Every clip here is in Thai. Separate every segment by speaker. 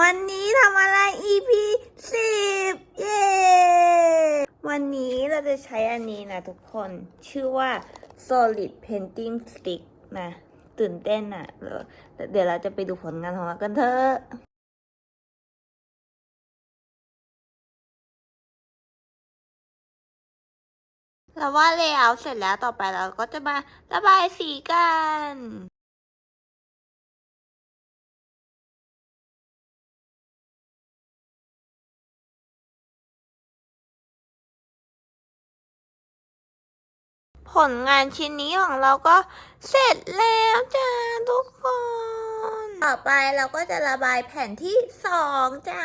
Speaker 1: วันนี้ทำอะไร EP สิบเย้ วันนี้เราจะใช้อันนี้นะทุกคน ชื่อว่า solid painting stick นะ ตื่นเต้นอะ่ะ เดี๋ยวเดี๋ยวเราจะไปดูผลงานของเรากันเถอะเราว่าเลเยอร์เสร็จแล้วต่อไปเราก็จะมาระบายสีกัน ผลงานชิ้นนี้ของเราก็เสร็จแล้วจ้าทุกคน ต่อไปเราก็จะระบายแผ่นที่สองจ้า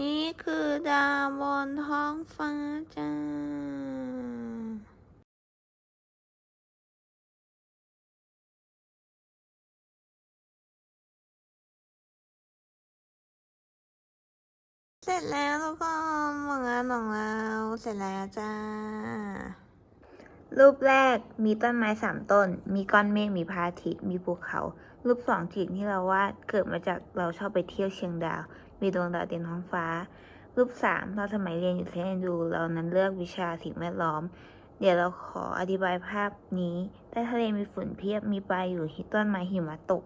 Speaker 1: นี่คือดาวบนท้องฟ้าจ้า เสร็จแล้วทุกคนผลงานของเราเสร็จแล้วจ้า รูปแรกมีต้นไม้สามต้น มีก้อนเมฆมีพระอาทิตย์มีภูเขา รูปสองจิตที่เราวาดเกิดมาจากเราชอบไปเที่ยวเชียงดาว มีดวงดาวเต็มท้องฟ้า รูปสามเราสมัยเรียนอยู่เซนดูเรานั้นเลือกวิชาสิ่งแวดล้อม เดี๋ยวเราขออธิบายภาพนี้ใต้ทะเลมีฝุ่นเพียบมีปลาอยู่ที่ต้นไม้หิมะตก